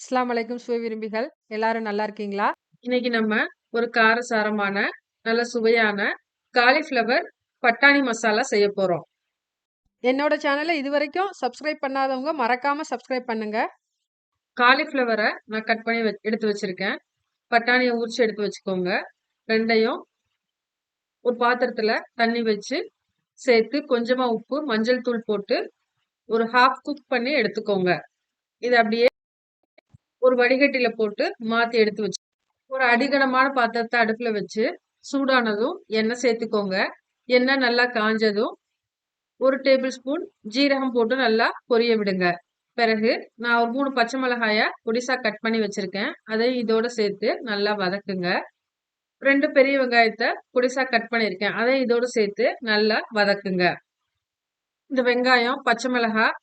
அஸ்ஸலாமு அலைக்கும் சுவை விரும்பிகள். எல்லாரும் நல்லா இருக்கீங்களா? இன்னைக்கு நம்ம ஒரு காரசாரமான, நல்ல சுவையான காலிஃப்ளவர் பட்டாணி மசாலா செய்ய போறோம். என்னோட சேனல இதுவரைக்கும் சப்ஸ்கிரைப் பண்ணாதவங்க மறக்காம சப்ஸ்கிரைப் பண்ணுங்க. காலிஃப்ளவர நான் கட் பண்ணி எடுத்து வச்சிருக்கேன். பட்டாணிய உரிச்சு எடுத்து வச்சுக்கோங்க. 2யும் ஒரு பாத்திரத்துல தண்ணி வச்சு சேர்த்து கொஞ்சமா உப்பு, மஞ்சள் தூள் போட்டு ஒரு ஹாஃப் குக் பண்ணி எடுத்துக்கோங்க. இத அப்படியே ஒரு வடிகட்டில போட்டு மாத்தி எடுத்து வச்சு ஒரு அடிகனமான பாத்திரத்தை அடுப்புல வச்சு சூடானதும் எண்ணெய் சேர்த்துக்கோங்க. எண்ணெய் நல்லா காஞ்சதும் ஒரு டேபிள் ஸ்பூன் ஜீரகம் போட்டு நல்லா பொரிய விடுங்க. பிறகு நான் ஒரு மூணு பச்சை மிளகாய பொடிசா கட் பண்ணி வச்சிருக்கேன். அதை இதோட சேர்த்து நல்லா வதக்குங்க. ரெண்டு பெரிய வெங்காயத்தை பொடிசா கட் பண்ணியிருக்கேன். அதை இதோட சேர்த்து நல்லா வதக்குங்க. இந்த வெங்காயம், பச்சை மிளகாய்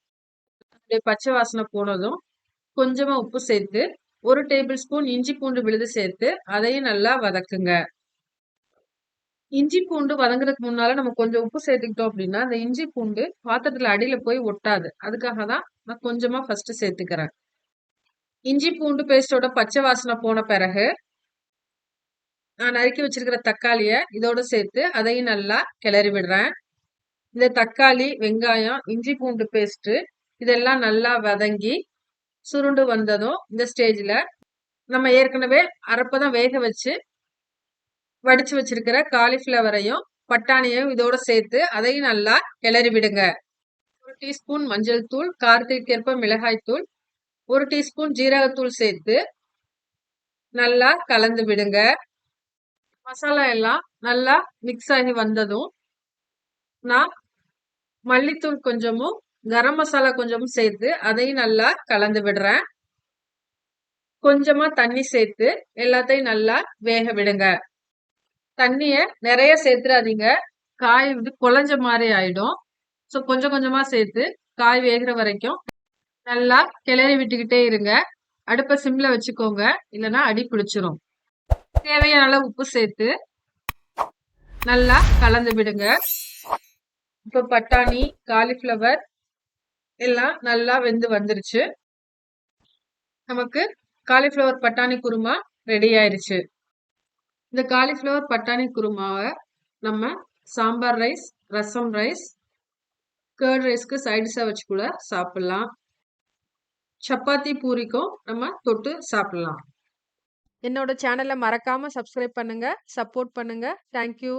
பச்சை வாசனை போனதும் கொஞ்சமா உப்பு சேர்த்து ஒரு டேபிள் ஸ்பூன் இஞ்சி பூண்டு விழுது சேர்த்து அதையும் நல்லா வதக்குங்க. இஞ்சி பூண்டு வதங்குறதுக்கு முன்னால நம்ம கொஞ்சம் உப்பு சேர்த்துக்கிட்டோம் அப்படின்னா, அந்த இஞ்சி பூண்டு பாத்திரத்துல அடியில போய் ஒட்டாது. அதுக்காக தான் நான் கொஞ்சமா ஃபர்ஸ்ட் சேர்த்துக்கிறேன். இஞ்சி பூண்டு பேஸ்டோட பச்சை வாசனை போன பிறகு நான் நறுக்கி வச்சிருக்கிற தக்காளிய இதோட சேர்த்து அதையும் நல்லா கிளறி விடுறேன். இந்த தக்காளி, வெங்காயம், இஞ்சி பூண்டு பேஸ்ட் இதெல்லாம் நல்லா வதங்கி சுருண்டு வந்ததும் இந்த ஸ்டேஜில் நம்ம ஏற்கனவே அரப்பதான் வேக வச்சு வடிச்சு வச்சிருக்கிற காலிஃப்ளவரையும், பட்டாணியையும் இதோட சேர்த்து அதையும் நல்லா கிளறி விடுங்க. ஒரு டீஸ்பூன் மஞ்சள் தூள், காரத்திற்கேற்ப மிளகாய் தூள், 1 டீஸ்பூன் ஜீரகத்தூள் சேர்த்து நல்லா கலந்து விடுங்க. மசாலா எல்லாம் நல்லா மிக்ஸ் ஆகி வந்ததும் நான் மல்லித்தூள் கொஞ்சமும், கரம் மசாலா கொஞ்சமும் சேர்த்து அதையும் நல்லா கலந்து விடுறேன். கொஞ்சமா தண்ணி சேர்த்து எல்லாத்தையும் நல்லா வேக விடுங்க. தண்ணிய நிறைய சேர்த்துடாதீங்க காய் வந்து குழஞ்ச மாதிரி ஆயிடும். ஸோ கொஞ்சம் கொஞ்சமா சேர்த்து காய் வேகிற வரைக்கும் நல்லா கிளறி விட்டுக்கிட்டே இருங்க. அடுப்ப சிம்ல வச்சுக்கோங்க. இல்லைன்னா அடி பிடிச்சிரும். தேவையான அளவு உப்பு சேர்த்து நல்லா கலந்து விடுங்க. இப்ப பட்டாணி, காலிஃப்ளவர் எல்லாம் நல்லா வெந்து வந்துருச்சு. நமக்கு காலிஃப்ளவர் பட்டாணி குருமா ரெடி ஆயிருச்சு. இந்த காலிஃப்ளவர் பட்டாணி குருமாவை நம்ம sambar rice, rasam rice, curd ரைஸ்க்கு சைடிஷாக வச்சு கூட சாப்பிட்லாம் சப்பாத்தி, பூரிக்கும் நம்ம தொட்டு சாப்பிட்லாம் என்னோட சேனலை மறக்காமல் சப்ஸ்கிரைப் பண்ணுங்கள் சப்போர்ட் பண்ணுங்கள் தேங்க் யூ.